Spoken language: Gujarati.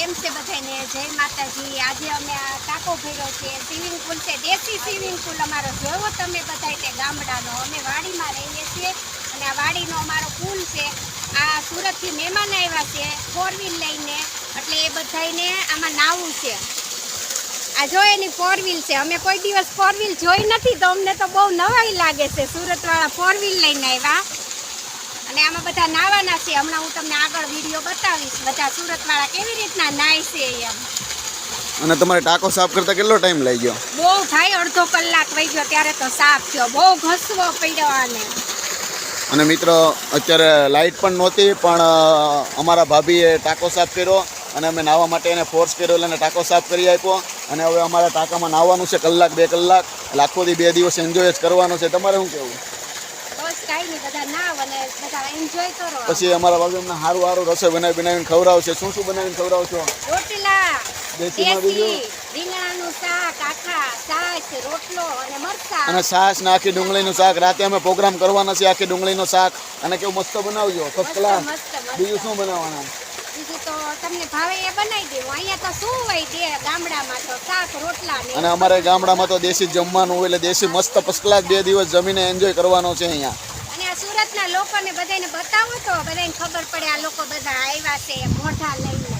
કેમ છે બધાને જય માતાજી. આજે અમે આ ટાંકો ભર્યો છે. સ્વિમિંગ પુલ છે. દેશી સ્વિમિંગ પુલ અમારો જોવો તમે બધા તે ગામડાનો. અમે વાડીમાં રહીએ છીએ અને આ વાડીનો અમારો પુલ છે. આ સુરતથી મહેમાન આવ્યા છે. ફોર વ્હીલ લઈને. એટલે એ બધાને આમાં નાવું છે. આ જો એની ફોર વ્હીલ છે. અમે કોઈ દિવસ ફોર વ્હીલ જોઈ નથી તો અમને તો બહુ નવાઈ લાગે છે. સુરતવાળા ફોર વ્હીલ લઈને આવ્યા. આમાં બધા નાવાના છે. હમણાં હું તમને આગળ વીડિયો બતાવીશ. બધા સુરતવાળા કેવી રીતના નાય છે એમ. અને તમારે ટાંકો સાફ કરતા કેટલો ટાઈમ લઈ ગયો બહુ થાય અડધો કલાક વહી ગયો ત્યારે તો સાફ થયો. બહુ ઘસવો પડ્યો આને. અને મિત્રો અત્યારે લાઇટ પણ નહોતી પણ અમારા ભાભીએ ટાંકો સાફ કર્યો અને અમે નાહવા માટે એને ફોર્સ કર્યો એટલે ટાંકો સાફ કરી આપ્યો. અને હવે અમારા ટાંકામાં નાહવાનું છે કલાક બે કલાક. લાખોથી બે દિવસ એન્જોય જ કરવાનો છે. તમારે શું કહેવું? કાંઈ નહીં બધા નાવ અને બધા એન્જોય કરો પછી અમારા બાજુમાં સારું સારું રસોઈ બનાવી બનાવીને ખવડાવશે શું શું બનાવીને ખવડાવશો રોટલા દેશી બીજું? રીંગણાનું શાક આખા છાશ રોટલો અને મરચાં. અને છાશ ને આખી ડુંગળીનું શાક. રાતે અમે પ્રોગ્રામ કરવાના છે આખી ડુંગળીનું શાક. અને કેવું મસ્ત બનાવજો ફર્સ્ટ ક્લાસ બીજું શું બનાવવાના? અને અમારે ગામડામાં તો દેશી જમવાનું હોય એટલે દેશી મસ્ત ફર્સ્ટ ક્લાસ બે દિવસ જમીને એન્જોય કરવાનો છે અહીંયા. સુરતના લોકોને બધાને બતાવો તો બધાને ખબર પડે આ લોકો બધા આવ્યા છે, મોઢા લઈને.